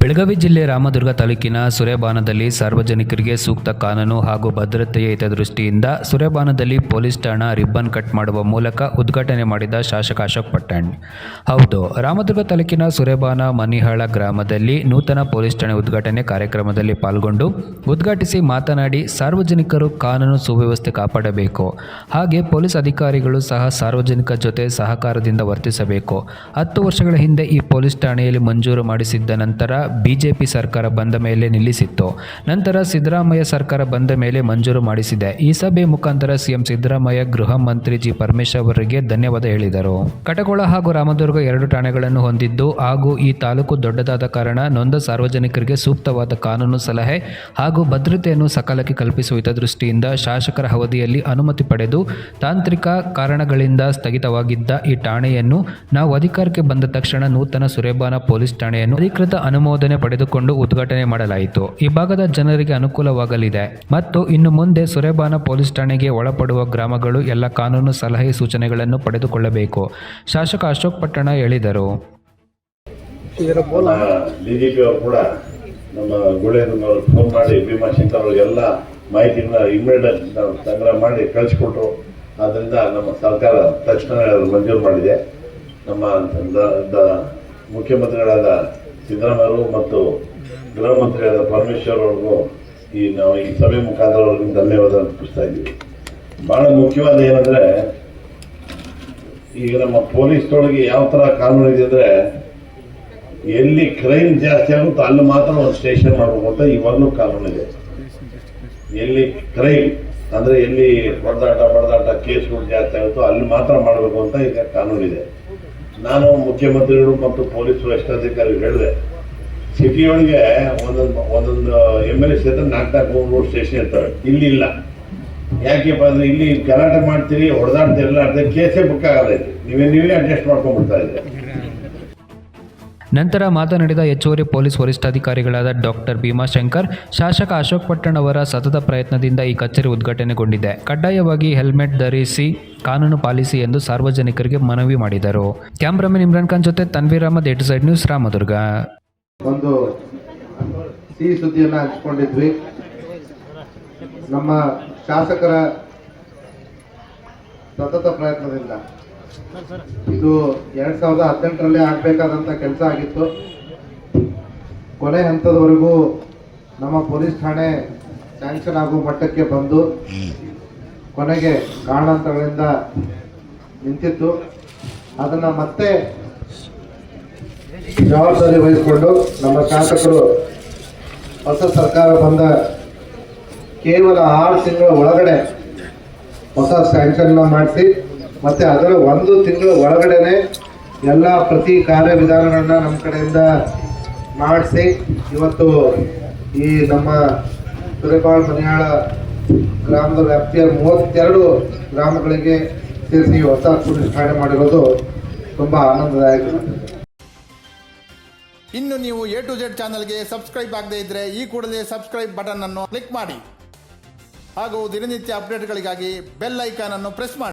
ಬೆಳಗಾವಿ ಜಿಲ್ಲೆ ರಾಮದುರ್ಗ ತಾಲೂಕಿನ ಸುರೇಬಾನದಲ್ಲಿ ಸಾರ್ವಜನಿಕರಿಗೆ ಸೂಕ್ತ ಕಾನೂನು ಹಾಗೂ ಭದ್ರತೆಯ ಹಿತದೃಷ್ಟಿಯಿಂದ ಸುರೇಬಾನದಲ್ಲಿ ಪೊಲೀಸ್ ಠಾಣಾ ರಿಬ್ಬನ್ ಕಟ್ ಮಾಡುವ ಮೂಲಕ ಉದ್ಘಾಟನೆ ಮಾಡಿದ ಶಾಸಕ ಅಶೋಕ್ ಪಟ್ಟಣ್. ಹೌದು, ರಾಮದುರ್ಗ ತಾಲೂಕಿನ ಸುರೇಬಾನ ಮನಿಹಾಳ ಗ್ರಾಮದಲ್ಲಿ ನೂತನ ಪೊಲೀಸ್ ಠಾಣೆ ಉದ್ಘಾಟನೆ ಕಾರ್ಯಕ್ರಮದಲ್ಲಿ ಪಾಲ್ಗೊಂಡು ಉದ್ಘಾಟಿಸಿ ಮಾತನಾಡಿ ಸಾರ್ವಜನಿಕರು ಕಾನೂನು ಸುವ್ಯವಸ್ಥೆ ಕಾಪಾಡಬೇಕು. ಹಾಗೆ ಪೊಲೀಸ್ ಅಧಿಕಾರಿಗಳು ಸಹ ಸಾರ್ವಜನಿಕ ಜೊತೆ ಸಹಕಾರದಿಂದ ವರ್ತಿಸಬೇಕು. ಹತ್ತು ವರ್ಷಗಳ ಹಿಂದೆ ಈ ಪೊಲೀಸ್ ಠಾಣೆಯಲ್ಲಿ ಮಂಜೂರು ಮಾಡಿಸಿದ್ದ ನಂತರ ಬಿಜೆಪಿ ಸರ್ಕಾರ ಬಂದ ಮೇಲೆ ನಿಲ್ಲಿಸಿತ್ತು. ನಂತರ ಸಿದ್ದರಾಮಯ್ಯ ಸರ್ಕಾರ ಬಂದ ಮೇಲೆ ಮಂಜೂರು ಮಾಡಿಸಿದೆ. ಈ ಸಭೆ ಮುಖಾಂತರ ಸಿಎಂ ಸಿದ್ದರಾಮಯ್ಯ, ಗೃಹ ಮಂತ್ರಿ ಜಿ ಪರಮೇಶ್ವರ್ ಅವರಿಗೆ ಧನ್ಯವಾದ ಹೇಳಿದರು. ಕಟಕೋಳ ಹಾಗೂ ರಾಮದುರ್ಗ ಎರಡು ಠಾಣೆಗಳನ್ನು ಹೊಂದಿದ್ದು, ಹಾಗೂ ಈ ತಾಲೂಕು ದೊಡ್ಡದಾದ ಕಾರಣ ನೊಂದ ಸಾರ್ವಜನಿಕರಿಗೆ ಸೂಕ್ತವಾದ ಕಾನೂನು ಸಲಹೆ ಹಾಗೂ ಭದ್ರತೆಯನ್ನು ಸಕಾಲಕ್ಕೆ ಕಲ್ಪಿಸುವ ಹಿತದೃಷ್ಟಿಯಿಂದ ಶಾಸಕರ ಅವಧಿಯಲ್ಲಿ ಅನುಮತಿ ಪಡೆದು ತಾಂತ್ರಿಕ ಕಾರಣಗಳಿಂದ ಸ್ಥಗಿತವಾಗಿದ್ದ ಈ ಠಾಣೆಯನ್ನು ನಾವು ಅಧಿಕಾರಕ್ಕೆ ಬಂದ ತಕ್ಷಣ ನೂತನ ಸುರೇಬಾನ ಪೊಲೀಸ್ ಠಾಣೆಯನ್ನು ಅಧಿಕೃತ ಅನುಮೋದನೆ ಪಡೆದುಕೊಂಡು ಉದ್ಘಾಟನೆ ಮಾಡಲಾಯಿತು. ಈ ಭಾಗದ ಜನರಿಗೆ ಅನುಕೂಲವಾಗಲಿದೆ. ಮತ್ತು ಇನ್ನು ಮುಂದೆ ಸುರೇಬಾನ ಪೊಲೀಸ್ ಠಾಣೆಗೆ ಒಳಪಡುವ ಗ್ರಾಮಗಳು ಎಲ್ಲ ಕಾನೂನು ಸಲಹೆ ಸೂಚನೆಗಳನ್ನು ಪಡೆದುಕೊಳ್ಳಬೇಕು. ಶಾಸಕ ಅಶೋಕ್ ಪಟ್ಟಣ ಹೇಳಿದರು. ನಮ್ಮ ಡಿಜಿಪಿ ಅವರು ಕೂಡ ನಮ್ಮ ಗುಳೇನವರು ಫೋನ್ ಮಾಡಿ ಭೀಮಾಶಂಕರ್ ಇಮಿಡಿಯೇಟ್ ಸಂಗ್ರಹ ಮಾಡಿ ಕಳಿಸ್ಕೊಟ್ರು. ಆದ್ದರಿಂದ ನಮ್ಮ ಸರ್ಕಾರ ತಕ್ಷಣ ಅದನ್ನು ಮಂಜೂರು ಮಾಡಿದೆ. ನಮ್ಮ ಮುಖ್ಯಮಂತ್ರಿಗಳಾದ ಸಿದ್ದರಾಮಯ್ಯರು ಮತ್ತು ಗೃಹ ಮಂತ್ರಿಯಾದ ಪರಮೇಶ್ವರ್ ಅವ್ರಿಗೂ ಈ ನಾವು ಈ ಸಭೆ ಮುಖಾಂತರ ಅವ್ರಿಗೆ ಧನ್ಯವಾದ ಅರ್ಪಿಸ್ತಾ ಇದ್ದೀವಿ. ಬಹಳ ಮುಖ್ಯವಾದ ಏನಂದ್ರೆ, ಈಗ ನಮ್ಮ ಪೊಲೀಸ್ನೊಳಗೆ ಯಾವ ತರ ಕಾನೂನು ಇದೆ ಅಂದ್ರೆ, ಎಲ್ಲಿ ಕ್ರೈಮ್ ಜಾಸ್ತಿ ಆಗುತ್ತೋ ಅಲ್ಲಿ ಮಾತ್ರ ಒಂದು ಸ್ಟೇಷನ್ ಮಾಡಬೇಕು ಅಂತ ಇವಾಗಲೂ ಕಾನೂನು ಇದೆ. ಎಲ್ಲಿ ಕ್ರೈಮ್ ಅಂದ್ರೆ ಎಲ್ಲಿ ಹೊಡೆದಾಟ, ಬಡದಾಟ, ಕೇಸ್ಗಳು ಜಾಸ್ತಿ ಆಗುತ್ತೋ ಅಲ್ಲಿ ಮಾತ್ರ ಮಾಡಬೇಕು ಅಂತ ಈಗ ಇದೆ. ನಾನು ಮುಖ್ಯಮಂತ್ರಿಗಳು ಮತ್ತು ಪೊಲೀಸ್ ವರಿಷ್ಠಾಧಿಕಾರಿಗಳು ಹೇಳಿದೆ, ಸಿಟಿಯೊಳಗೆ ಒಂದೊಂದು ಒಂದೊಂದು ಎಂ ಎಲ್ ಎ ಕ್ಷೇತ್ರ ನಾಲ್ಕು ನಾಲ್ಕು ಮೂರು ಮೂರು ಸ್ಟೇಷನ್ ಇರ್ತವೆ ಇಲ್ಲಿ ಇಲ್ಲ. ಯಾಕೆಪ್ಪ ಅಂದ್ರೆ ಇಲ್ಲಿ ಗಲಾಟೆ ಮಾಡ್ತೀರಿ ಹೊಡೆದಾಡ್ತೀರಲ್ಲ ಅದಕ್ಕೆ ಕೇಸೇ ಬುಕ್ ಆಗಲ್ಲ ಇಲ್ಲಿ. ನೀವೇ ನೀವೇ ಅಡ್ಜಸ್ಟ್ ಮಾಡ್ಕೊಂಡ್ಬಿಡ್ತಾ ಇದ್ದೀರಿ. ನಂತರ ಮಾತನಾಡಿದ ಹೆಚ್ಚುವರಿ ಪೊಲೀಸ್ ವರಿಷ್ಠಾಧಿಕಾರಿಗಳಾದ ಡಾಕ್ಟರ್ ಭೀಮಾಶಂಕರ್, ಶಾಸಕ ಅಶೋಕ್ ಪಟ್ಟಣ್ ಅವರ ಸತತ ಪ್ರಯತ್ನದಿಂದ ಈ ಕಚೇರಿ ಉದ್ಘಾಟನೆಗೊಂಡಿದೆ. ಕಡ್ಡಾಯವಾಗಿ ಹೆಲ್ಮೆಟ್ ಧರಿಸಿ ಕಾನೂನು ಪಾಲಿಸಿ ಎಂದು ಸಾರ್ವಜನಿಕರಿಗೆ ಮನವಿ ಮಾಡಿದರು. ಕ್ಯಾಮ್ರಾಮನ್ ಇಮ್ರಾನ್ ಖಾನ್ ಜೊತೆ Tanveer Ahmad at side news Ramdurg. ಒಂದು ನಮ್ಮ ಶಾಸಕರ ಸತತ ಪ್ರಯತ್ನದಿಂದ. ಇದು ಎರಡ್ ಸಾವಿರದ ಹದಿನೆಂಟರಲ್ಲಿ ಆಗ್ಬೇಕಾದಂತ ಕೆಲಸ ಆಗಿತ್ತು. ಕೊನೆ ಹಂತದವರೆಗೂ ನಮ್ಮ ಪೊಲೀಸ್ ಠಾಣೆ ಸ್ಯಾಂಕ್ಷನ್ ಆಗುವ ಮಟ್ಟಕ್ಕೆ ಬಂದು ಕೊನೆಗೆ ಕಾರಣಾಂತರಗಳಿಂದ ನಿಂತಿತ್ತು. ಅದನ್ನ ಮತ್ತೆ ಜವಾಬ್ದಾರಿ ವಹಿಸಿಕೊಂಡು ನಮ್ಮ ಶಾಸಕರು ಹೊಸ ಸರ್ಕಾರ ಬಂದ ಕೇವಲ ಆರು ತಿಂಗಳ ಒಳಗಡೆ ಹೊಸ ಸ್ಯಾಂಕ್ಷನ್ ಮಾಡಿಸಿ ಮತ್ತೆ ಅದರ ಒಂದು ತಿಂಗಳ ಒಳಗಡೆನೆ ಎಲ್ಲ ಪ್ರತಿ ಕಾರ್ಯವಿಧಾನಗಳನ್ನ ನಮ್ಮ ಕಡೆಯಿಂದ ಮಾಡಿಸಿ ಇವತ್ತು ಈ ನಮ್ಮ ಸುರೇಬಾಳ್ ಮನೆಯಾಳ ಗ್ರಾಮದ ವ್ಯಾಪ್ತಿಯ ಮೂವತ್ತೆರಡು ಗ್ರಾಮಗಳಿಗೆ ಸೇರಿಸಿ ಹೊಸ ಪೊಲೀಸ್ ಮಾಡಿರೋದು ತುಂಬಾ ಆನಂದದಾಯಕ. ಇನ್ನು ನೀವು ಎ ಟು ಜೆಡ್ ಚಾನಲ್ಗೆ ಸಬ್ಸ್ಕ್ರೈಬ್ ಆಗದೇ ಇದ್ದರೆ ಈ ಕೂಡಲೇ ಸಬ್ಸ್ಕ್ರೈಬ್ ಬಟನ್ ಅನ್ನು ಕ್ಲಿಕ್ ಮಾಡಿ. ಹಾಗೂ ದಿನನಿತ್ಯ ಅಪ್ಡೇಟ್ಗಳಿಗಾಗಿ ಬೆಲ್ ಐಕಾನ್ ಅನ್ನು ಪ್ರೆಸ್ ಮಾಡಿ.